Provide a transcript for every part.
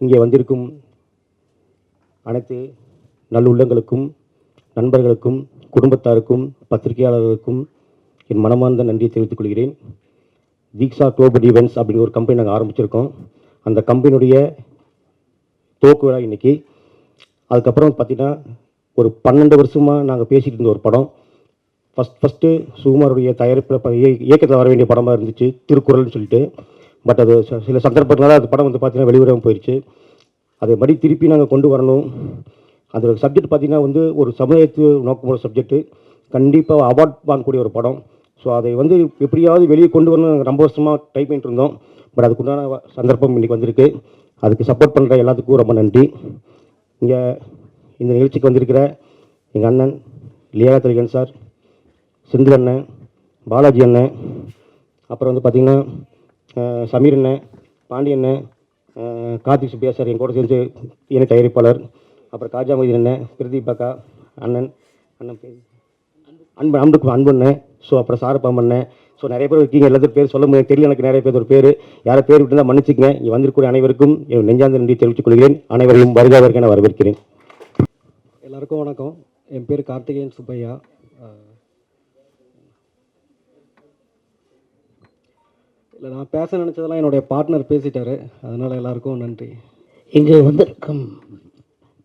இங்கே வந்திருக்கும் அனைத்து நல்லுள்ளங்களுக்கும் நண்பர்களுக்கும் குடும்பத்தாருக்கும் பத்திரிகையாளர்களுக்கும் என் மனமார்ந்த நன்றியை தெரிவித்துக் கொள்கிறேன். தீக்ஷா குளோபல் ஈவெண்ட்ஸ் அப்படிங்கிற ஒரு கம்பெனி நாங்கள் ஆரம்பிச்சிருக்கோம். அந்த கம்பெனியுடைய துவக்க விழா இன்னைக்கு. அதுக்கப்புறம் பார்த்திங்கன்னா ஒரு பன்னெண்டு வருஷமாக நாங்கள் பேசிகிட்டு இருந்த ஒரு படம். ஃபஸ்ட் ஃபஸ்ட்டு சுகுமாருடைய தயாரிப்பில் இயக்கத்தில் வர வேண்டிய படமாக இருந்துச்சு. திருக்குறள்னு சொல்லிட்டு. பட் அது ச- சில சந்தர்ப்பத்தினால அந்த படம் வந்து பார்த்தீங்கன்னா வெளிவராமல் போயிடுச்சு அதை மடி திருப்பி நாங்கள் கொண்டு வரணும். அந்த சப்ஜெக்ட் பார்த்தீங்கன்னா வந்து ஒரு சமுதாயத்து நோக்கமுள்ள சப்ஜெக்ட்டு கண்டிப்பாக அவார்ட் வாங்கக்கூடிய ஒரு படம். ஸோ அதை வந்து எப்படியாவது வெளியே கொண்டு வரணும் நாங்கள் ரொம்ப வருஷமாக ட்ரை பண்ணிட்டு இருந்தோம். பட் அதுக்குண்டான சந்தர்ப்பம் இன்றைக்கி வந்திருக்கு. அதுக்கு சப்போர்ட் பண்ணுற எல்லாத்துக்கும் ரொம்ப நன்றி. இங்கே இந்த நிகழ்ச்சிக்கு வந்திருக்கிற எங்கள் அண்ணன் லியா திலகன் சார் செந்தில் அண்ணன் பாலாஜி அண்ணன் அப்புறம் வந்து பார்த்திங்கன்னா சமீர் அண்ணன் பாண்டி அண்ணன் கார்த்திக் சுப்பியா சார் என் கூட சேர்ந்து இணை தயாரிப்பாளர். அப்புறம் காஜா மொய்தீன் அண்ணன் பிரதீப் அக்கா அண்ணன் அண்ணன் பேர் அன்பு அன்புக்கு அன்பு அண்ணன் ஸோ அப்புறம் சாரப்பாம் அண்ணன் ஸோ நிறைய பேர் இருக்கீங்க எல்லாத்தையும் பேர் சொல்ல முடியாது. தெரியல எனக்கு நிறைய பேர் ஒரு பேர். யாரை பேர் விட்டு தான் மன்னிச்சுக்கங்க. இங்கே வந்திருக்கூடிய அனைவருக்கும் என் நெஞ்சாந்த நன்றி தெரிவித்துக் கொள்கிறேன். அனைவரையும் வருகாதற்கு என வரவேற்கிறேன். எல்லாருக்கும் வணக்கம். என் பேர் கார்த்திகேயன் சுப்பையா. இல்லை நான் பேச நினச்சதெல்லாம் என்னுடைய பார்ட்னர் பேசிட்டாரு. அதனால் எல்லாருக்கும் நன்றி. இங்கே வந்திருக்கும்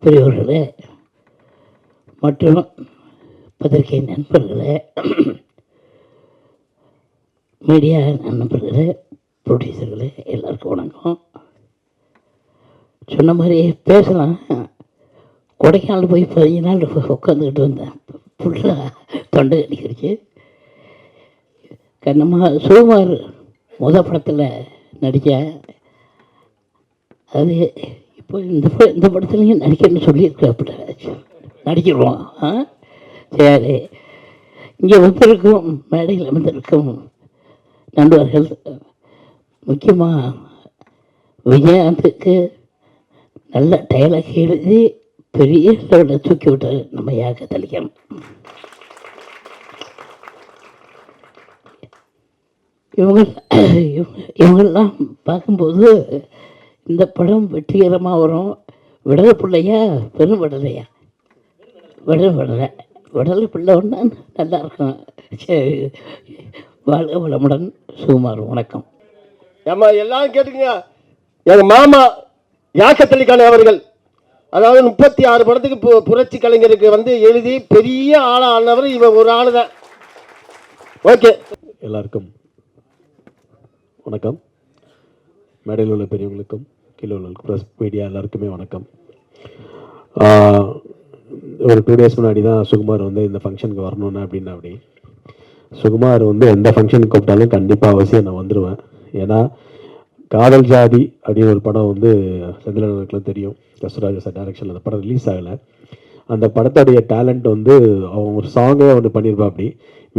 பெரியவர்களே மற்றும் பத்திரிகை நண்பர்களே மீடியா நண்பர்களே ப்ரொடியூசர்களே எல்லாருக்கும் வணக்கம். சொன்ன மாதிரி பேசலாம். கொடைக்கானல் போய் பதினஞ்சு நாள் உட்காந்துக்கிட்டு வந்தேன். ஃபுல்லாக தொண்டை அடிக்கிருச்சு கண்ணம்மா சுகுமார் முத படத்தில் நடிக்க அது இப்போ இந்த இந்த படத்துலையும் நடிக்கணும்னு சொல்லியிருக்காப்புல நடிச்சிருவோம் ஆ? சரி. இங்கே வந்திருக்கும் மேடையில் அமர்ந்திருக்கும் நண்பர்கள் முக்கியமாக விஜயகாந்துக்கு நல்ல டைலாக் எழுதி பெரிய தூக்கி விட்டார் நம்ம யாக தெளிக்கணும் இவங்க இவங்க- இவங்கெல்லாம் பார்க்கும்போது இந்த படம் வெற்றிகரமாக வரும். விடலை பிள்ளையா பெரும் விடலையா? விடலை விடலை. விடலை பிள்ளை ஒன்றா நல்லா இருக்கும். சரி. வாழ்க வளமுடன். சுகுமார் வணக்கம். ஏம்மா எல்லாரும் கேட்டுங்க எங்கள் மாமா யாக்கத்தளிக்கான அவர்கள். அதாவது முப்பத்தி ஆறு படத்துக்கு பு புரட்சி கலைஞருக்கு வந்து எழுதி பெரிய ஆளா ஆனவர் இவன் ஒரு ஆளு தான் ஓகே. எல்லாருக்கும் வணக்கம். மேடையில் உள்ள பெரியவங்களுக்கும் கீழே உள்ள ப்ரெஸ் மீடியா எல்லாருக்குமே வணக்கம். ஒரு டூ டேஸ் முன்னாடி தான் சுகுமார் வந்து இந்த ஃபங்க்ஷனுக்கு வரணும்னு அப்படின்னா அப்படி சுகுமார் வந்து எந்த ஃபங்க்ஷனுக்கு கூப்பிட்டாலும் கண்டிப்பாக அவசியம் நான் வந்துடுவேன் ஏன்னா காதல் ஜாதி அப்படின்னு ஒரு படம் வந்து செந்திலனுக்குலாம் தெரியும். கஸ்தராஜா சார் டைரக்ஷனில் அந்த படம் ரிலீஸ் ஆகலை. அந்த படத்துடைய டேலண்ட் வந்து அவன் ஒரு சாங்கே ஒன்று பண்ணியிருப்பா அப்படி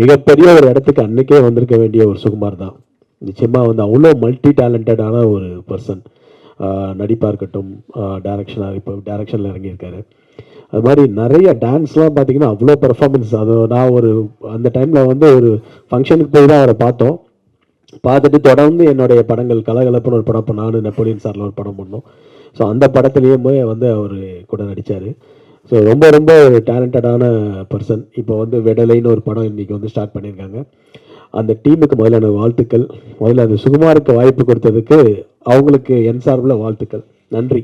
மிகப்பெரிய ஒரு இடத்துக்கு அன்னைக்கே வந்திருக்க வேண்டிய ஒரு சுகுமார் தான். நிச்சயமாக வந்து அவ்வளோ மல்டி டேலண்டடான ஒரு பர்சன் நடிப்பாக இருக்கட்டும் டேரக்ஷனாக இப்போ டேரக்ஷனில் இறங்கியிருக்காரு. அது மாதிரி நிறைய டான்ஸ்லாம் பார்த்தீங்கன்னா அவ்வளோ பெர்ஃபார்மன்ஸ் அது நான் ஒரு அந்த டைமில் வந்து ஒரு ஃபங்க்ஷனுக்கு போய் தான் அவரை பார்த்தோம். பார்த்துட்டு தொடர்ந்து என்னுடைய படங்கள் கலகலப்புன்னு ஒரு படம் இப்போ நானும் நெப்போலியன் சாரில் ஒரு படம் பண்ணோம். ஸோ அந்த படத்துலேயுமே வந்து அவர் கூட நடித்தார் ஸோ ரொம்ப ரொம்ப ஒரு டேலண்டடான பர்சன் இப்போ வந்து வெடலைன்னு ஒரு படம் இன்றைக்கி வந்து ஸ்டார்ட் பண்ணியிருக்காங்க. அந்த டீமுக்கு முதலான வாழ்த்துக்கள். முதல்ல அந்த சுகுமாருக்கு வாய்ப்பு கொடுத்ததுக்கு அவங்களுக்கு என் சார்பில் வாழ்த்துக்கள். நன்றி.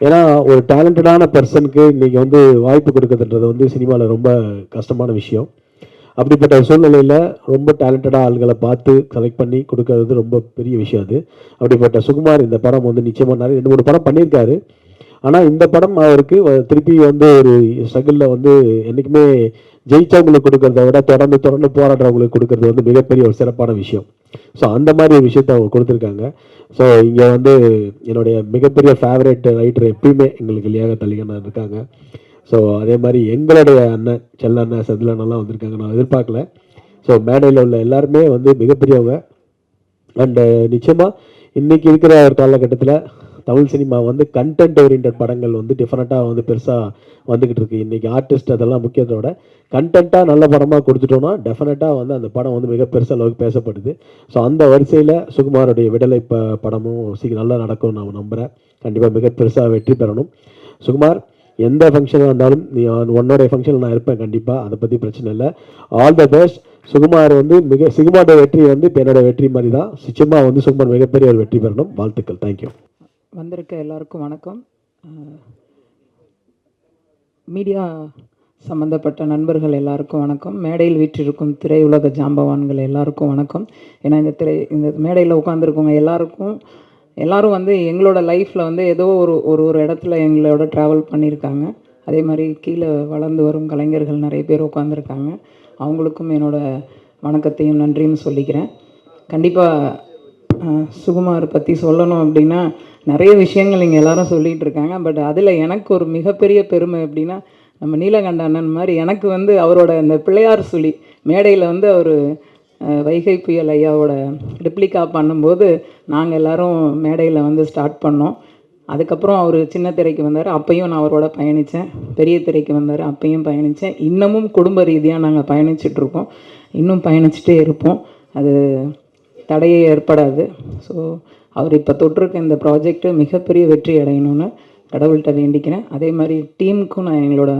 ஏன்னா ஒரு டேலண்டடான பர்சனுக்கு இன்றைக்கி வந்து வாய்ப்பு கொடுக்குறதுன்றது வந்து சினிமாவில் ரொம்ப கஷ்டமான விஷயம். அப்படிப்பட்ட சூழ்நிலையில் ரொம்ப டேலண்டடாக ஆள்களை பார்த்து கலெக்ட் பண்ணி கொடுக்கறது ரொம்ப பெரிய விஷயம் அது. அப்படிப்பட்ட சுகுமார் இந்த படம் வந்து நிச்சயமாக நிறைய ரெண்டு மூணு படம் பண்ணியிருக்காரு. ஆனால் இந்த படம் அவருக்கு திருப்பி வந்து ஒரு ஸ்ட்ரகிளில் வந்து என்றைக்குமே ஜெயிச்சவங்களுக்கு கொடுக்கறத விட தொடர்ந்து தொடர்ந்து போராடுறவங்களுக்கு கொடுக்கறது வந்து மிகப்பெரிய ஒரு சிறப்பான விஷயம். ஸோ அந்த மாதிரி ஒரு விஷயத்த அவங்க கொடுத்துருக்காங்க. ஸோ இங்கே வந்து என்னுடைய மிகப்பெரிய ஃபேவரேட் ரைட்டர் எப்பயுமே எங்களுக்கு லியாக தள்ளிகண்ணன் இருக்காங்க. ஸோ அதே மாதிரி எங்களுடைய அண்ணன் செல்ல அண்ணன் செதில் அண்ணெல்லாம் வந்திருக்காங்க. நான் எதிர்பார்க்கல. ஸோ மேடையில் உள்ள எல்லாருமே வந்து மிகப்பெரியவங்க. அண்டு நிச்சயமாக இன்னைக்கு இருக்கிற ஒரு காலகட்டத்தில் தமிழ் சினிமா வந்து கண்டென்ட் ஓரியன்ட் படங்கள் வந்து டிஃப்ரெண்ட்டாக வந்து பெருசாக வந்துக்கிட்டு இருக்கு. இன்றைக்கி ஆர்டிஸ்ட் அதெல்லாம் முக்கியத்தோட கண்டென்ட்டாக நல்ல படமாக கொடுத்துட்டோம்னா டெஃபினட்டாக வந்து அந்த படம் வந்து மிக பெருசாக அளவுக்கு பேசப்படுது. ஸோ அந்த வரிசையில் சுகுமாருடைய விடலை ப படமும் சீக்கிரம் நல்லா நடக்கும் நான் நம்புகிறேன் கண்டிப்பாக மிக பெருசாக வெற்றி பெறணும். சுகுமார் எந்த ஃபங்க்ஷனாக இருந்தாலும் நீ உன்னோடைய ஃபங்க்ஷனில் நான் இருப்பேன் கண்டிப்பாக அதை பற்றி பிரச்சனை இல்லை. ஆல் த பெஸ்ட் சுகுமார் வந்து மிக சுகுமாரோட வெற்றி வந்து இப்போ என்னோட வெற்றி மாதிரி தான் நிச்சயமாக வந்து சுகுமார் மிகப்பெரிய ஒரு வெற்றி பெறணும். வாழ்த்துக்கள். தேங்க்யூ வந்திருக்க எல்லாருக்கும் வணக்கம். மீடியா சம்மந்தப்பட்ட நண்பர்கள் எல்லாருக்கும் வணக்கம். மேடையில் வீற்றிருக்கும் திரையுலக ஜாம்பவான்கள் எல்லாருக்கும் வணக்கம். ஏன்னா இந்த திரை இந்த மேடையில் உட்காந்துருக்கவங்க எல்லாருக்கும் எல்லாரும் வந்து எங்களோட லைஃப்பில் வந்து ஏதோ ஒரு ஒரு ஒரு இடத்துல எங்களோட ட்ராவல் பண்ணியிருக்காங்க. அதே மாதிரி கீழே வளர்ந்து வரும் கலைஞர்கள் நிறைய பேர் உட்காந்துருக்காங்க அவங்களுக்கும் என்னோட வணக்கத்தையும் நன்றியும் சொல்லிக்கிறேன். கண்டிப்பாக சுகுமார் பற்றி சொல்லணும் அப்படின்னா நிறைய விஷயங்கள் இங்கே எல்லாரும் சொல்லிகிட்டு இருக்காங்க. பட் அதில் எனக்கு ஒரு மிகப்பெரிய பெருமை எப்படின்னா நம்ம நீலகண்ட அண்ணன் மாதிரி எனக்கு வந்து அவரோட இந்த பிள்ளையார் சுழி மேடையில் வந்து அவர் வைகை புயல் ஐயாவோட ரிப்ளிகா பண்ணும்போது நாங்கள் எல்லோரும் மேடையில் வந்து ஸ்டார்ட் பண்ணோம். அதுக்கப்புறம் அவர் சின்ன திரைக்கு வந்தார். அப்பையும் நான் அவரோட பயணித்தேன் பெரிய திரைக்கு வந்தார். அப்பையும் பயணித்தேன் இன்னமும் குடும்ப ரீதியாக நாங்கள் பயணிச்சிட்ருக்கோம் இன்னும் பயணிச்சுட்டே இருப்போம். அது தடையே ஏற்படாது. ஸோ அவர் இப்போ தொட்டிருக்க இந்த ப்ராஜெக்ட்டு மிகப்பெரிய வெற்றி அடையணும்னு கடவுள்கிட்ட வேண்டிக்கிறேன். அதே மாதிரி டீமுக்கும் நான் எங்களோட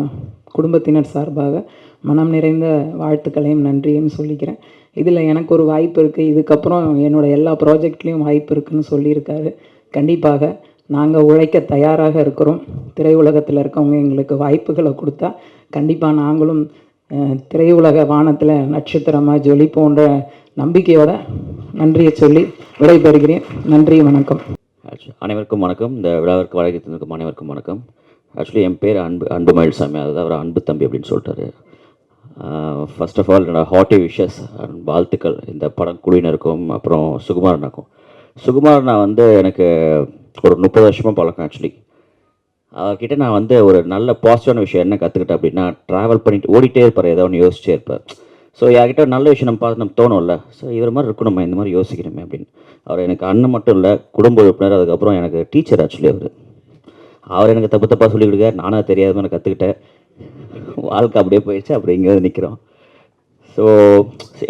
குடும்பத்தினர் சார்பாக மனம் நிறைந்த வாழ்த்துக்களையும் நன்றியும் சொல்லிக்கிறேன். இதில் எனக்கு ஒரு வாய்ப்பு இருக்குது இதுக்கப்புறம் என்னோடய எல்லா ப்ராஜெக்ட்லேயும் வாய்ப்பு இருக்குதுன்னு சொல்லியிருக்காரு. கண்டிப்பாக நாங்கள் உழைக்க தயாராக இருக்கிறோம். திரையுலகத்தில் இருக்கவங்க எங்களுக்கு வாய்ப்புகளை கொடுத்தா கண்டிப்பாக நாங்களும் திரையுலக வானத்தில் நட்சத்திரமாக ஜொலி போன்ற நம்பிக்கையோட நன்றியை சொல்லி விடைபெறுகிறேன். நன்றி வணக்கம். ஆக்சுவலி அனைவருக்கும் வணக்கம். இந்த விழாவிற்கு வழங்கி தந்திருக்கும் அனைவருக்கும் வணக்கம். ஆக்சுவலி என் பேர் அன்பு அன்பு மயில்சாமி. அதாவது அவர் அன்பு தம்பி அப்படின்னு சொல்லிட்டாரு. ஃபர்ஸ்ட் ஆஃப் ஆல் என்னோடய ஹாட்டி விஷஸ் அண்ட் வாழ்த்துக்கள். இந்த படம் குழுவினருக்கும் அப்புறம் சுகுமாரனுக்கும். சுகுமார் நான் வந்து எனக்கு ஒரு முப்பது வருஷமாக பழக்கம் ஆக்சுவலி அவர்கிட்ட நான் வந்து ஒரு நல்ல பாசிட்டிவான விஷயம் என்ன கற்றுக்கிட்டேன் அப்படின்னா ட்ராவல் பண்ணிட்டு ஓடிட்டே இருப்பார். ஏதோ ஒன்று யோசிச்சே இருப்பார். ஸோ யார்கிட்ட ஒரு நல்ல விஷயம் நம்ம பார்த்து நம்ம தோணும்ல ஸோ இவர் மாதிரி இருக்கும் நம்ம இந்த மாதிரி யோசிக்கணுமே அப்படின்னு. அவர் எனக்கு அண்ணன் மட்டும் இல்லை குடும்ப உறுப்பினர் அதுக்கப்புறம் எனக்கு டீச்சர் ஆக்சுவலி அவர். அவர் எனக்கு தப்பு தப்பாக சொல்லி கொடுக்க நானாக தெரியாத மாதிரி கற்றுக்கிட்டேன் வாழ்க்கை அப்படியே போயிடுச்சு அப்படி இங்கே வந்து நிற்கிறோம் ஸோ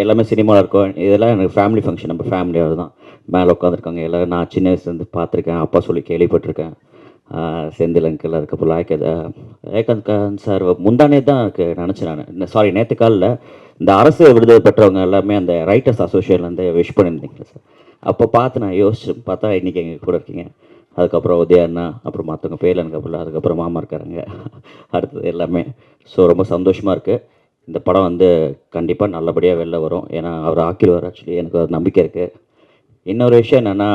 எல்லாமே சினிமாவில் இருக்கும். இதெல்லாம் எனக்கு ஃபேமிலி ஃபங்க்ஷன் நம்ம ஃபேமிலியோடு தான். மேலே உட்காந்துருக்காங்க எல்லோரும். நான் சின்ன வயசுலேருந்து பார்த்துருக்கேன். அப்பா சொல்லி கேள்விப்பட்டிருக்கேன். செந்தில் அங்கிள் அதுக்கப்புறம் லாய்க்கத் ஏகாந்த் கான் சார் முந்தானே தான் எனக்கு நினச்சேன் நான். சாரி நேற்று காலில் இந்த அரசு விடுதலை பெற்றவங்க எல்லாமே அந்த ரைட்டர்ஸ் அசோசியேஷன்லேருந்து விஷ் பண்ணியிருந்தீங்களா சார் அப்போ பார்த்து நான் யோசிச்சு பார்த்தா இன்றைக்கி எங்கள் கூட இருக்கீங்க. அதுக்கப்புறம் உதயா அண்ணா அப்புறம் மற்றவங்க பேலனுக்கு அப்புறம் அதுக்கப்புறம் மாமா இருக்காருங்க. அடுத்தது எல்லாமே. ஸோ ரொம்ப சந்தோஷமாக இருக்குது இந்த படம் வந்து கண்டிப்பாக நல்லபடியாக வெளில வரும். ஏன்னா அவர் ஆக்கிடுவார் ஆக்சுவலி எனக்கு ஒரு நம்பிக்கை இருக்குது இன்னொரு விஷயம் என்னென்னா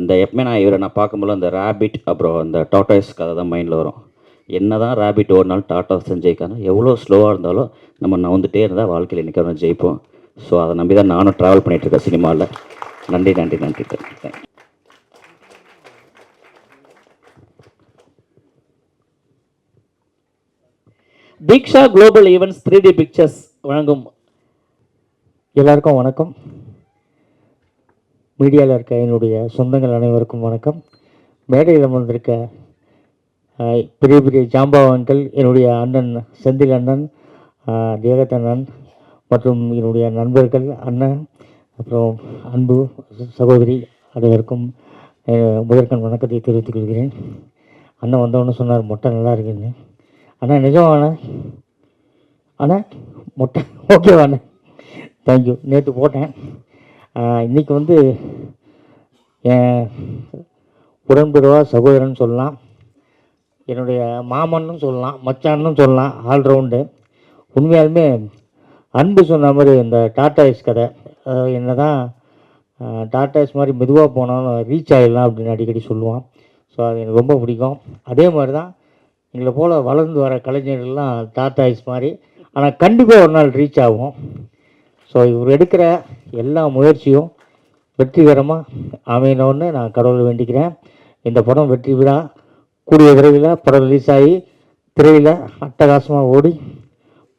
இந்த எப்பவுமே நான் இவரை நான் பார்க்கும்போது அந்த ரேபிட் அப்புறம் அந்த டாட்டாய்ஸ் கதை தான் மைண்டில் வரும். என்ன தான் ரேபிட் ஓடினாலும் டாட்டா செஞ்சிக்கான எவ்வளோ ஸ்லோவாக இருந்தாலும் நம்ம நவுந்துட்டே இருந்தால் வாழ்க்கையில் இன்றைக்கி ஜெயிப்போம். ஸோ அதை நம்பி தான் நானும் ட்ராவல் பண்ணிகிட்ருக்கேன் சினிமாவில் நன்றி நன்றி நன்றி thank you Deeksha global events three D pictures வழங்கும். எல்லாருக்கும் வணக்கம். மீடியாவில் இருக்க என்னுடைய சொந்தங்கள் அனைவருக்கும் வணக்கம். மேடையில் வந்திருக்க பெரிய பெரிய ஜாம்பவான்கள் என்னுடைய அண்ணன் செந்தில் அண்ணன் ஆஹ், ஜெகத் அண்ணன் மற்றும் என்னுடைய நண்பர்கள் அண்ணன் அப்புறம் அன்பு சகோதரி அனைவருக்கும் ஆஹ், முதற்கண் வணக்கத்தை தெரிவித்துக் கொள்கிறேன். அண்ணன் வந்தவொன்னு சொன்னார் மொட்டை நல்லா இருக்குன்னு. அண்ணா நிஜமாண்ணா அண்ணா? மொட்டை ஓகேவாண்ணே தேங்க்யூ நேற்று போட்டேன். இன்றைக்கி இன்னைக்கு வந்து என் உடன்பிறவா சகோதரன் சொல்லலாம். என்னுடைய மாமன்னும் சொல்லலாம் மச்சான்னும் சொல்லலாம் ஆல்ரவுண்டு. உண்மையாலுமே அன்பு சொன்ன மாதிரி இந்த டாட்டாய்ஸ் கதை என்ன தான் டாட்டாய்ஸ் மாதிரி மெதுவாக போனாலும் ரீச் ஆகிடலாம் அப்படின்னு அடிக்கடி சொல்லுவான். ஸோ அது எனக்கு ரொம்ப பிடிக்கும். அதே மாதிரி தான் எங்களை போல் வளர்ந்து வர கலைஞர்கள்லாம் டாட்டாய்ஸ் மாதிரி ஆனால் கண்டிப்பாக ஒரு நாள் ரீச் ஆகும். ஸோ இவர் எடுக்கிற எல்லா முயற்சியும் வெற்றிகரமாக அமையணும்னு நான் கடவுளை வேண்டிக்கிறேன். இந்த படம் வெற்றி விழா கூடிய விரைவில் படம் ரிலீஸ் ஆகி திரையில் அட்டகாசமாக ஓடி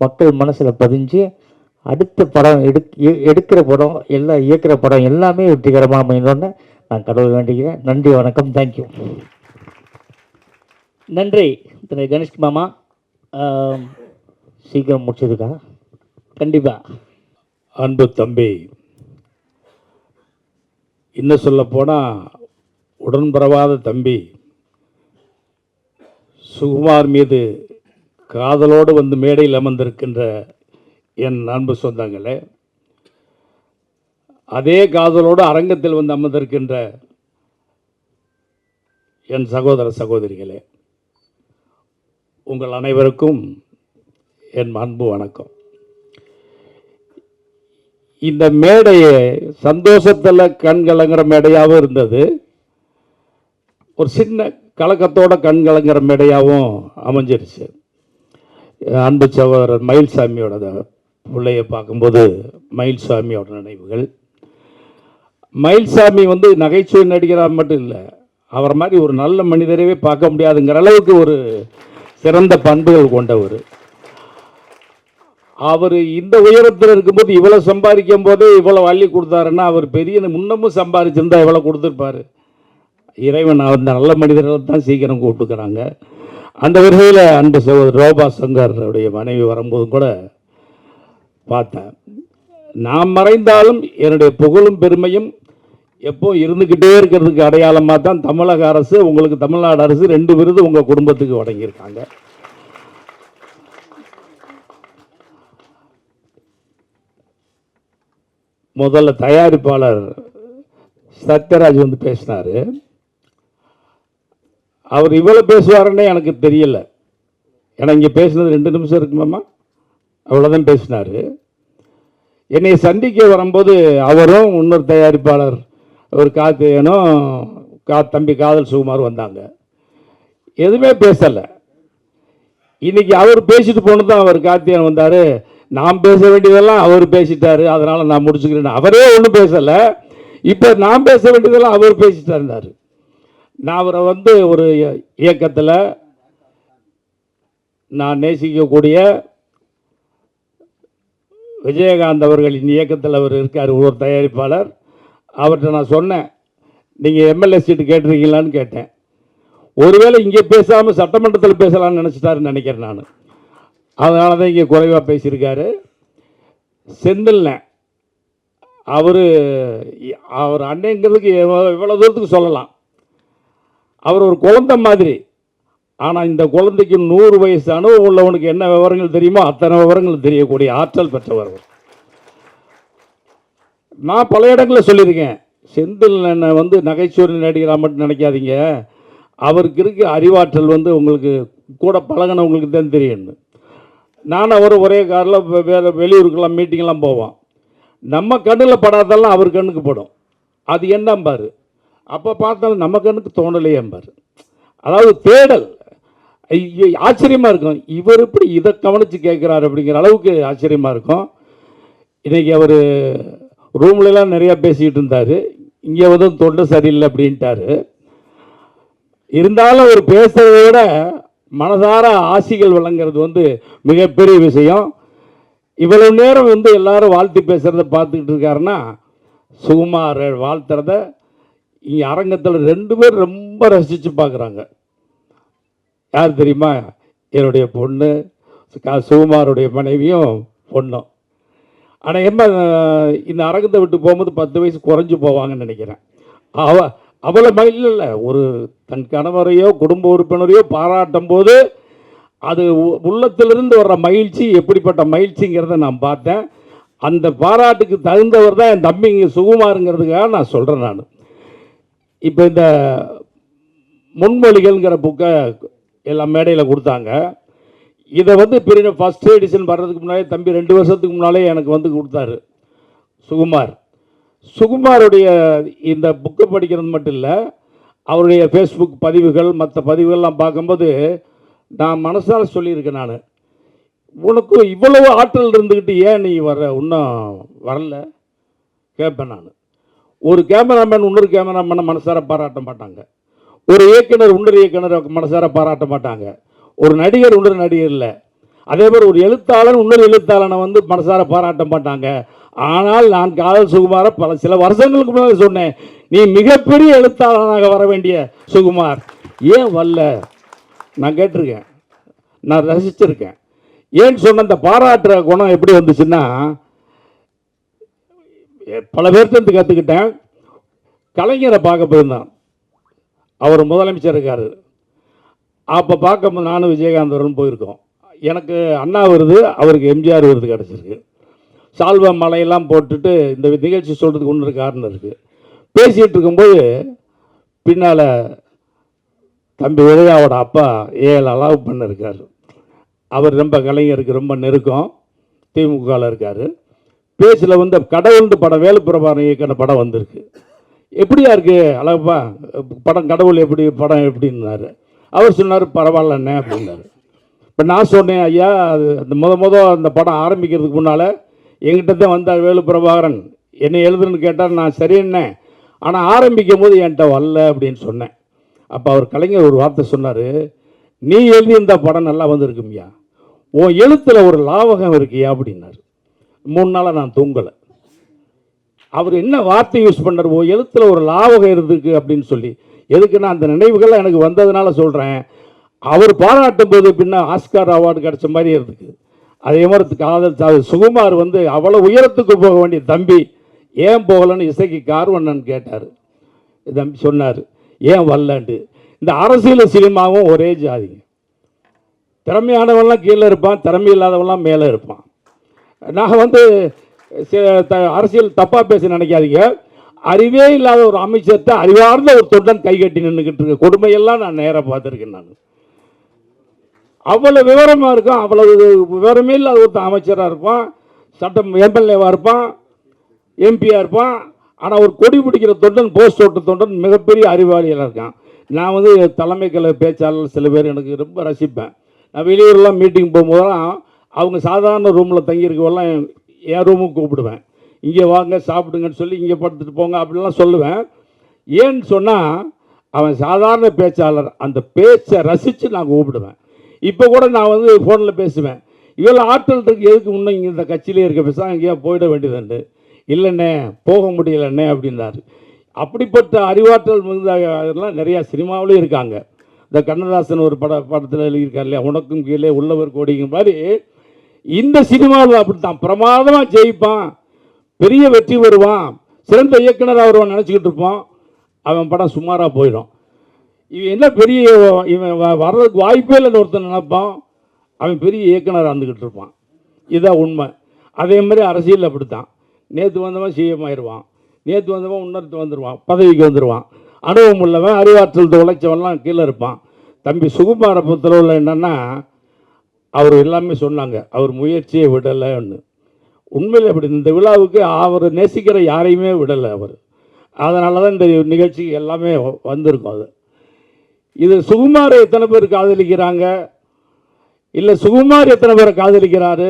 மக்கள் மனசில் பதிஞ்சு அடுத்த படம் எடுக் எ- எடுக்கிற படம் எல்லாம் இயக்குற படம் எல்லாமே வெற்றிகரமாக அமையணும்னு நான் கடவுள் வேண்டிக்கிறேன் நன்றி வணக்கம் தேங்க்யூ நன்றி திரு கணேஷ் மாமா. சீக்கிரம் முடிச்சதுக்கா? கண்டிப்பாக அன்பு தம்பி இன்னும் சொல்ல போனால் உடன்பரவாத தம்பி சுகுமார் மீது காதலோடு வந்து மேடையில் அமர்ந்திருக்கின்ற என் அன்பு சொந்தங்களே அதே காதலோடு அரங்கத்தில் வந்து அமர்ந்திருக்கின்ற என் சகோதர சகோதரிகளே உங்கள் அனைவருக்கும் என் அன்பு வணக்கம். இந்த மேடையை சந்தோஷத்தில் கண்கலங்கிற மேடையாகவும் இருந்தது. ஒரு சின்ன கலக்கத்தோட கண் கலங்குற மேடையாகவும் அமைஞ்சிருச்சு. அன்பு சகோதரர் மயில்சாமியோட பிள்ளையை பார்க்கும்போது மயில்சாமியோட நினைவுகள். மயில்சாமி வந்து நகைச்சுவை நடிகராக மட்டும் இல்லை அவர் மாதிரி ஒரு நல்ல மனிதரவே பார்க்க முடியாதுங்கிற அளவுக்கு ஒரு சிறந்த பண்புகள் கொண்டவர். அவர் இந்த உயரத்தில் இருக்கும்போது இவ்வளோ சம்பாதிக்கும் போதே இவ்வளோ வள்ளி கொடுத்தாருன்னா அவர் பெரிய முன்னமும் சம்பாதிச்சிருந்தா இவ்வளோ கொடுத்துருப்பாரு. இறைவன் அந்த நல்ல மனிதர்களை தான் சீக்கிரம் கூப்பிட்டுக்கிறாங்க. அந்த வரிசையில் அன்பு சகோதரர் ரோபா சங்கருடைய மனைவி வரும்போது கூட பார்த்தேன். நான் மறைந்தாலும் என்னுடைய புகழும் பெருமையும் எப்போ இருந்துக்கிட்டே இருக்கிறதுக்கு அடையாளமாக தான் தமிழக அரசு உங்களுக்கு தமிழ்நாடு அரசு ரெண்டு விருது உங்கள் குடும்பத்துக்கு வழங்கியிருக்காங்க. முதல்ல தயாரிப்பாளர் சத்யராஜ் வந்து பேசினார். அவர் இவ்வளோ பேசுவாருன்னே எனக்கு தெரியல. ஏன்னா இங்கே பேசினது ரெண்டு நிமிஷம் இருக்குமாம்மா அவ்வளோதான் பேசினார். என்னை சந்திக்க வரும்போது அவரும் இன்னொரு தயாரிப்பாளர் ஒரு கார்த்திகேயனும் கா தம்பி காதல் சுகுமார் வந்தாங்க. எதுவுமே பேசலை. இன்றைக்கி அவர் பேசிட்டு போனது தான் அவர் கார்த்திகேயன் வந்தார். நான் பேச வேண்டியதெல்லாம் அவர் பேசிட்டாரு. அதனால் நான் முடிச்சுக்கிறேன் அவரே ஒன்றும் பேசலை. இப்போ நான் பேச வேண்டியதெல்லாம் அவர் பேசிட்டா இருந்தார் நான் அவரை வந்து ஒரு இயக்கத்தில் நான் நேசிக்கக்கூடிய விஜயகாந்த் அவர்களின் இயக்கத்தில் அவர் இருக்கார் ஒரு தயாரிப்பாளர். அவர்கிட்ட நான் சொன்னேன் நீங்கள் எம்எல்ஏ சீட்டு கேட்டிருக்கீங்களான்னு கேட்டேன். ஒருவேளை இங்கே பேசாமல் சட்டமன்றத்தில் பேசலாம்னு நினச்சிட்டாருன்னு நினைக்கிறேன் நான். அதனால தான் இங்கே குறைவாக பேசியிருக்காரு. செந்தில்ன அவர் அவர் அண்ணங்கிறதுக்கு இவ்வளோ எவ்வளோ தூரத்துக்கு சொல்லலாம். அவர் ஒரு குழந்தை மாதிரி. ஆனால் இந்த குழந்தைக்கு நூறு வயசு அனுபவம் உள்ளவனுக்கு என்ன விவரங்கள் தெரியுமோ அத்தனை விவரங்கள் தெரியக்கூடிய ஆற்றல் பெற்றவர் நான் பல இடங்களில் சொல்லியிருக்கேன். செந்தில் என்னை வந்து நகைச்சுவை நடிகராக மட்டும் நினைக்காதீங்க. அவருக்கு இருக்க அறிவாற்றல் வந்து உங்களுக்கு கூட பழகினவங்களுக்கு தான் தெரியும்னு நான் அவர் ஒரே காரில் வேறு வெளியூருக்கெல்லாம் மீட்டிங்கெல்லாம் போவோம். நம்ம கண்ணில் படாதெல்லாம் அவர் கண்ணுக்கு படும். அது என்னம்பாரு அப்போ பார்த்தாலும் நம்ம கண்ணுக்கு தோணலையேம்பாரு அதாவது தேடல். ஐயோ, இருக்கும். இவர் இப்படி இதை கவனித்து கேட்குறாரு அப்படிங்கிற அளவுக்கு ஆச்சரியமாக இருக்கும். இன்றைக்கி அவர் ரூம்லலாம் நிறையா பேசிக்கிட்டு இருந்தார். இங்கே வந்து தொண்டை சரியில்லை அப்படின்ட்டாரு. இருந்தாலும் அவர் பேசுகிறத விட மனதார ஆசிகள் வழங்குறது வந்து மிகப்பெரிய விஷயம். இவ்வளவு நேரம் வந்து எல்லாரும் வாழ்த்து பேசுகிறத பார்த்துக்கிட்டு இருக்காருன்னா சுகுமார் வாழ்த்துறத அரங்கத்தில் ரெண்டு பேர் ரொம்ப ரசித்து பார்க்குறாங்க. யார் தெரியுமா? என்னுடைய பொண்ணு சுகுமாருடைய மனைவியும் பொண்ணும். ஆனால் என்ன இந்த அரங்கத்தை விட்டு போகும்போது பத்து வயசு குறைஞ்சு போவாங்கன்னு நினைக்கிறேன். அவ அவளை மயில் இல்லை ஒரு தன் கணவரையோ குடும்ப உறுப்பினரையோ பாராட்டும் போது அது உ- உள்ளத்திலிருந்து வர்ற மகிழ்ச்சி எப்படிப்பட்ட மகிழ்ச்சிங்கிறத நான் பார்த்தேன். அந்த பாராட்டுக்கு தகுந்தவர் தான் என் தம்பிங்க சுகுமாருங்கிறதுக்காக நான் சொல்கிறேன் நான். இப்போ இந்த முன்மொழிகள்ங்கிற புக்கை எல்லாம் மேடையில் கொடுத்தாங்க. இதை வந்து பெரிய ஃபஸ்ட் எடிஷன் வர்றதுக்கு முன்னாலே தம்பி ரெண்டு வருஷத்துக்கு முன்னாலே எனக்கு வந்து கொடுத்தாரு. சுகுமார். சுகுமாருடைய இந்த புக்கை படிக்கிறது மட்டும் இல்லை அவருடைய ஃபேஸ்புக் பதிவுகள் மற்ற பதிவுகள்லாம் பார்க்கும்போது நான் மனசால் சொல்லியிருக்கேன் நான். உனக்கு இவ்வளவு ஆற்றல் இருந்துக்கிட்டு ஏன் நீ வர இன்னும் வரல? கேட்பேன் நான். ஒரு கேமராமேன் இன்னொரு கேமராமேனை மனசார பாராட்ட மாட்டாங்க. ஒரு இயக்குனர் இன்னொரு இயக்குனர் மனசார பாராட்ட மாட்டாங்க. ஒரு நடிகர் இன்னொரு நடிகர் இல்லை. அதே மாதிரி ஒரு எழுத்தாளன் இன்னொரு எழுத்தாளனை வந்து மனசார பாராட்ட மாட்டாங்க. ஆனால் நான் காதல் சுகுமார பல சில வருஷங்களுக்கு முன்னாடி சொன்னேன் நீ மிகப்பெரிய எழுத்தாளனாக வர வேண்டிய சுகுமார். ஏன் வரல? நான் கேட்டிருக்கேன். நான் ரசிச்சிருக்கேன். ஏன்னு சொன்ன அந்த பாராட்டுற குணம் எப்படி வந்துச்சுன்னா பல பேர்த்து கற்றுக்கிட்டேன் கலைஞரை பார்க்க போயிருந்தான். அவர் முதலமைச்சர் இருக்கார். அப்போ பார்க்கும்போது நானும் விஜயகாந்தவரும் போயிருக்கோம். எனக்கு அண்ணா விருது அவருக்கு எம்ஜிஆர் விருது கிடச்சிருக்கு. சால்வா மலையெல்லாம் போட்டுட்டு இந்த நிகழ்ச்சி சொல்கிறதுக்கு ஒன்று காரணம் இருக்குது பேசிகிட்டு இருக்கும்போது பின்னால் தம்பி உதயாவோட அப்பா ஏழு அலாவ் பண்ணிருக்கார் அவர் ரொம்ப கலைஞருக்கு ரொம்ப நெருக்கம். திமுகவில் இருக்கார். பேச்சில் வந்து கடவுள்னு படம் வேலுப்பிரபாரம் இயக்கின படம் வந்திருக்கு. எப்படியா இருக்கு? அழகப்பா படம் கடவுள் எப்படி படம் எப்படின்னாரு. அவர் சொன்னார் பரவாயில்லண்ணே அப்படின்னாரு. இப்போ நான் சொன்னேன் ஐயா அது அந்த முத முத அந்த படம் ஆரம்பிக்கிறதுக்கு முன்னால் என்கிட்ட தான் வந்தார் வேலு பிரபாகரன். என்னை எழுதுன்னு கேட்டார் நான் சரின்னே ஆனால் ஆரம்பிக்கும் போது என்கிட்ட வரல அப்படின்னு சொன்னேன். அப்போ அவர் கலைஞர் ஒரு வார்த்தை சொன்னார் நீ எழுதி இந்த படம் நல்லா வந்திருக்கும்யா. உன் எழுத்தில் ஒரு லாவகம் இருக்கியா? அப்படின்னாரு. மூணு நாளாக நான் தூங்கலை. அவர் என்ன வார்த்தை யூஸ் பண்ணார்? ஓ எழுத்தில் ஒரு லாபகம் இருக்குது அப்படின்னு சொல்லி. எதுக்கு நான் அந்த நினைவுகள் எனக்கு வந்ததுனால சொல்கிறேன் அவர் பாராட்டும் போது பின்ன ஆஸ்கார் அவார்டு கிடைச்ச மாதிரி இருக்குது அதே மாதிரி காதல் சுகுமார் வந்து அவ்வளோ உயரத்துக்கு போக வேண்டிய தம்பி ஏன் போகலன்னு இசைக்கு கார்வண்ணன் கேட்டார். தம்பி சொன்னார் ஏன் வரலன்ட்டு. இந்த அரசியல் சினிமாவும் ஒரே ஜாதிங்க. திறமையானவன்லாம் கீழே இருப்பான் திறமை இல்லாதவன்லாம் மேலே இருப்பான். நான் வந்து த- அரசியல் தப்பாக பேச நினைக்காதீங்க. அறிவே இல்லாத ஒரு அமைச்சர்கிட்ட அறிவார்ந்த ஒரு தொண்டன் கை கட்டி நின்றுக்கிட்டு இருக்க. கொடுமையெல்லாம் நான் நேராக பார்த்துருக்கேன் நான். அவ்வளோ விவரமாக இருக்கும் அவ்வளவு விவரமே இல்லாத ஒருத்தன் அமைச்சராக இருப்பான். சட்டம் எம்எல்ஏவாக இருப்பான். எம்பியாக இருப்பான். ஆனால் ஒரு கொடி பிடிக்கிற தொண்டன் போஸ்ட் ஓட்ட தொண்டன் மிகப்பெரிய அறிவாளியாக இருக்கான். நான் வந்து தலைமை கலை பேச்சாளர் சில பேர் எனக்கு ரொம்ப ரசிப்பேன். நான் வெளியூர்லாம் மீட்டிங் போகும்போதெல்லாம் அவங்க சாதாரண ரூமில் தங்கியிருக்கவெல்லாம் என் ரூமுக்கு கூப்பிடுவேன். இங்கே வாங்க சாப்பிடுங்கன்னு சொல்லி இங்கே படுத்துட்டு போங்க அப்படிலாம் சொல்லுவேன். ஏன்னு சொன்னால் அவன் சாதாரண பேச்சாளர். அந்த பேச்சை ரசித்து நான் கூப்பிடுவேன். இப்போ கூட நான் வந்து ஃபோனில் பேசுவேன். இவ்வளோ ஆற்றல் இருக்கு எதுக்கு இன்னும் இங்கே இந்த கட்சியிலே இருக்க பேச எங்கேயா போயிட வேண்டியதுண்டு. இல்லைண்ணே போக முடியலண்ணே அப்படின்னாரு. அப்படிப்பட்ட அறிவாற்றல் மிகுந்தவர்கள்லாம் நிறையா சினிமாவிலே இருக்காங்க. இந்த கண்ணதாசன் ஒரு பட படத்தில் எழுதியிருக்கார் இல்லையா? உனக்கும் கீழே உள்ளவர் கோடிங்கிற மாதிரி இந்த சினிமாவில் அப்படித்தான். பிரமாதமாக ஜெயிப்பான். பெரிய வெற்றி வருவான். சிறந்த இயக்குனராக வருவான் நினச்சிக்கிட்டு இருப்போம் அவன் படம் சுமாராக போயிடும். இவன் என்ன பெரிய இவன் வ- வர்றதுக்கு வாய்ப்பே இல்லைன்னு ஒருத்தன் நினைப்பான். அவன் பெரிய இயக்குனராக இருந்துக்கிட்டு இருப்பான். இதுதான் உண்மை. அதே மாதிரி அரசியல் அப்படித்தான். நேற்று வந்தவன் சிஎம் ஆயிடுவான் நேற்று வந்தவன் இன்னொருத்த வந்துடுவான் பதவிக்கு வந்துடுவான் அனுபவம் உள்ளவன் அறிவாற்றல் உழைச்சவன்லாம் கீழே இருப்பான். தம்பி சுகுமார பொறுத்தளவில் என்னென்னா அவர் எல்லாமே சொன்னாங்க அவர் முயற்சியை விடலைன்னு உண்மையில் அப்படி இந்த விழாவுக்கு அவர் நேசிக்கிற யாரையுமே விடலை அவர். அதனால தான் இந்த நிகழ்ச்சி எல்லாமே வந்திருக்கும் அது. இது சுகுமார் எத்தனை பேர் காதலிக்கிறாங்க? இல்லை சுகுமார் எத்தனை பேரை காதலிக்கிறாரு?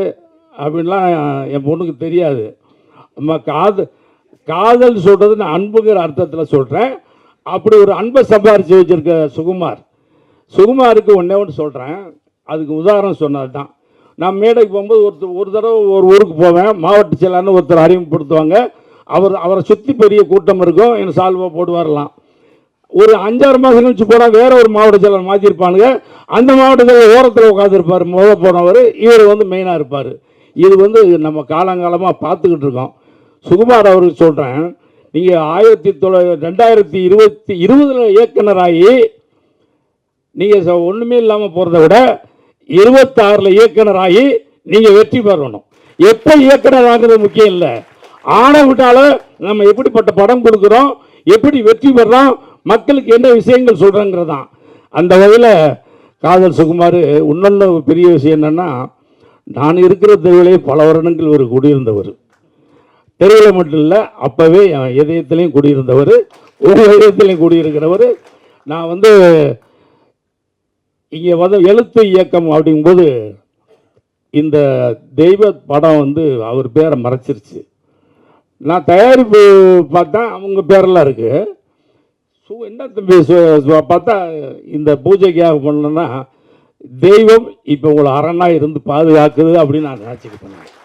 அப்படின்லாம் என் பொண்ணுக்கு தெரியாது. நம்ம காது காதல் சொல்கிறது நான் அன்புங்கிற அர்த்தத்தில் சொல்கிறேன் அப்படி ஒரு அன்பை சம்பாரித்து வச்சுருக்க சுகுமார். சுகுமாருக்கு ஒன்றே ஒன்று சொல்கிறேன் அதுக்கு உதாரணம் சொன்னது தான் நான் மேடைக்கு போகும்போது ஒருத்தர் ஒரு தடவை ஒரு ஊருக்கு போவேன். மாவட்ட செயலாளர்னு ஒருத்தர் அறிமுகப்படுத்துவாங்க. அவர் அவரை சுற்றி பெரிய கூட்டம் இருக்கும். என் சால்வா போடுவாரலாம். ஒரு அஞ்சாறு மாதம் கழிச்சு போனால் வேற ஒரு மாவட்ட செயலர் மாற்றிருப்பானுங்க அந்த மாவட்டத்தில் ஓரத்தில் உட்காந்துருப்பார் முத போனவர். இவர் வந்து மெயினாக இருப்பார். இது வந்து நம்ம காலங்காலமாக பார்த்துக்கிட்டு இருக்கோம். சுகுமார் அவருக்கு சொல்கிறேன் நீங்கள் ஆயிரத்தி தொள்ளாயிரத்தி ரெண்டாயிரத்தி இருபத்தி இருபதில் இயக்குனராகி நீங்கள் ஒன்றுமே இல்லாமல் போகிறத விட இருபத்தாறில் இயக்குனராகி நீங்கள் வெற்றி பெறணும். எப்போ இயக்குனர் ஆகிறது முக்கியம் இல்லை. ஆனை விட்டாலும் நம்ம எப்படிப்பட்ட படம் கொடுக்குறோம் எப்படி வெற்றி பெறோம் மக்களுக்கு என்ன விஷயங்கள் சொல்கிறோங்கிறது தான் அந்த வகையில் காதல் சுகுமார் இன்னொன்று பெரிய விஷயம் என்னென்னா நான் இருக்கிற தெருவிலே பல வருடங்கள் ஒரு குடியிருந்தவர். தெருவில் மட்டும் இல்லை அப்போவே என் இதயத்திலையும் குடியிருந்தவர். ஒரு இதயத்திலையும் குடியிருக்கிறவர். நான் வந்து இங்கே வந்து எழுத்து இயக்கம் அப்படிங்கும்போது இந்த தெய்வ படம் வந்து அவர் பேரை மறைச்சிருச்சு. நான் தயாரிப்பு பார்த்தா அவங்க பேரெல்லாம் இருக்கு. ஸோ என்ன தம்பி பார்த்தா இந்த பூஜைக்காக பண்ணலன்னா தெய்வம் இப்போ உங்களை அரணாக இருந்து பாதுகாக்குது அப்படின்னு நான் நினச்சிக்கிட்டு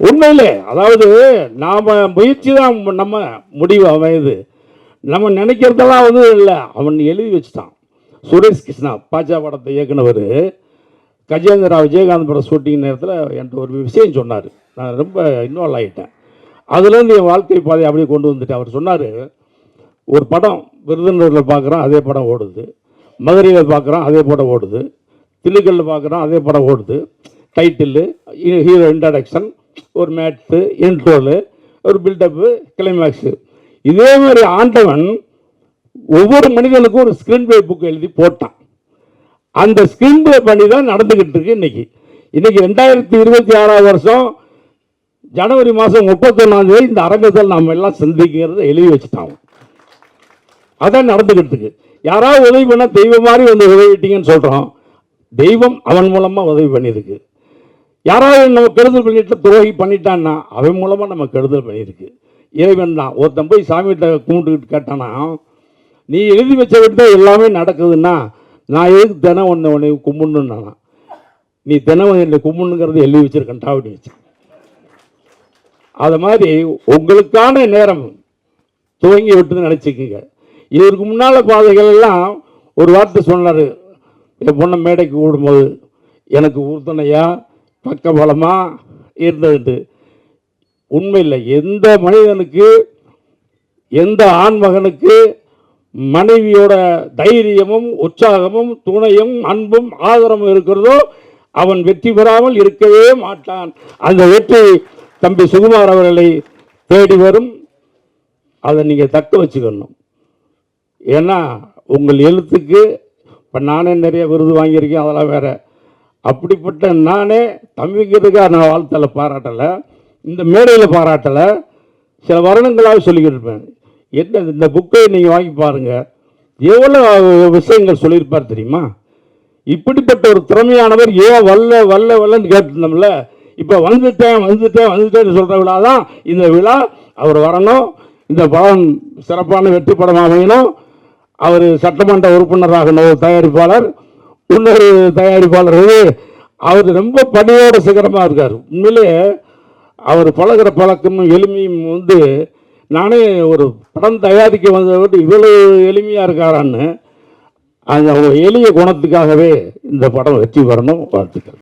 உண்மையிலே அதாவது நாம் முயற்சி தான் நம்ம முடிவு அமையுது. நம்ம நினைக்கிறதெல்லாம் வந்து இல்லை. அவன் எழுதி வச்சுட்டான். சுரேஷ் கிருஷ்ணா பாஜா படத்தை இயக்குனவர் கஜேந்திரா விஜயகாந்த் படம் ஷூட்டிங் நேரத்தில் என்கிட்ட ஒரு விஷயம் சொன்னார். நான் ரொம்ப இன்வால்வ் ஆகிட்டேன் அதுலேருந்து என் வாழ்க்கை பாதையை அப்படியே கொண்டு வந்துட்டு அவர் சொன்னார் ஒரு படம் விருதுநகரில் பார்க்குறோம் அதே படம் ஓடுது. மதுரையில் பார்க்குறோம் அதே படம் ஓடுது. திண்டுக்கல்லில் பார்க்குறோம் அதே படம் ஓடுது. டைட்டில்லு ஹீரோ இன்ட்ரடக்ஷன் ஒரு மேட்ஸு இன்ட்ரோலு ஒரு பில்டப்பு கிளைமேக்ஸு இதே மாதிரி ஆண்டவன் ஒவ்வொரு மனிதனுக்கும் ஒரு ஸ்கிரீன் பிளே புக் எழுதி போட்டான். அந்த ஸ்கிரீன் பிளே பண்ணி தான் நடந்துக்கிட்டு இருக்கு இன்னைக்கு. இன்னைக்கு ரெண்டாயிரத்தி இருபத்தி ஆறாவது வருஷம் ஜனவரி மாதம் முப்பத்தொன்னாம் தேதி இந்த அரங்கத்தில் நாம் எல்லாம் சந்திக்கிறத எழுதி வச்சுட்டாங்க. அதான் நடந்துக்கிட்டு இருக்கு. யாராவது உதவி பண்ணால் தெய்வம் மாதிரி வந்து உதவிட்டீங்கன்னு சொல்கிறோம் தெய்வம் அவன் மூலமாக உதவி பண்ணியிருக்கு. யாராவது நம்ம கெடுதல் பண்ணிட்டு துரோகி பண்ணிட்டான்னா அவன் மூலமாக நம்ம கெடுதல் பண்ணியிருக்கு. இறைவன் தான். ஒருத்தன் போய் சாமிகிட்ட கும்பிட்டுக்கிட்டு கேட்டானா நீ எழுதி வச்ச தான் எல்லாமே நடக்குதுன்னா நான் எதுக்கு தினம் ஒன்று உன்னை கும்பிடணுன்னா நீ தினம் என்னை கும்பிடணுங்கிறது எழுதி வச்சிருக்கேன் டாவடி வச்சு. அது மாதிரி உங்களுக்கான நேரம் துவங்கி விட்டுன்னு நினச்சிக்கோங்க. இதற்கு முன்னால் பாதைகள் எல்லாம் ஒரு வார்த்தை சொன்னார். என் பொண்ணை மேடைக்கு ஓடும்போது எனக்கு உறுதுணையா பக்கபலமாக இருந்தது உண்மையில் எந்த மனிதனுக்கு எந்த ஆண் மகனுக்கு மனைவியோட தைரியமும் உற்சாகமும் துணையும் அன்பும் ஆதரவும் இருக்கிறதோ அவன் வெற்றி பெறாமல் இருக்கவே மாட்டான். அந்த வெற்றி தம்பி சுகுமார் அவர்களை தேடி வரும். அதை நீங்கள் தக்க வச்சுக்கணும். ஏன்னா உங்கள் எழுத்துக்கு இப்போ நானே நிறைய விருது வாங்கியிருக்கேன் அதெல்லாம் வேற. அப்படிப்பட்ட நானே தம்பிக்கிறதுக்காக நான் வாழ்த்தலை பாராட்டலை? இந்த மேடையில் பாராட்டலை. சில வருடங்களாக சொல்லிக்கிட்டு இருப்பேன். என்ன இந்த புக்கை நீங்கள் வாங்கி பாருங்கள் எவ்வளோ விஷயங்கள் சொல்லியிருப்பார் தெரியுமா? இப்படிப்பட்ட ஒரு திறமையானவர் ஏன் வல்ல வல்ல வல்லன்னு கேட்டிருந்தோம்ல. இப்போ வந்துட்டேன் வந்துட்டேன் வந்துட்டேன்னு சொல்கிற விழா தான் இந்த விழா. அவர் வரணும். இந்த படம் சிறப்பான வெற்றி படம் அமையணும். அவர் சட்டமன்ற உறுப்பினராகணும் ஒரு தயாரிப்பாளர். இன்னொரு தயாரிப்பாளர் அவர் ரொம்ப பணியோட சிகரமாக இருக்கார். உண்மையிலே அவர் பழகுற பழக்கமும் எளிமையும் வந்து நானே ஒரு படம் தயாரிக்க வந்ததை விட்டு எளிமையாக இருக்காரான்னு அந்த எளிய குணத்துக்காகவே இந்த படம் வெற்றி பெறணும் வாழ்த்துக்கள்.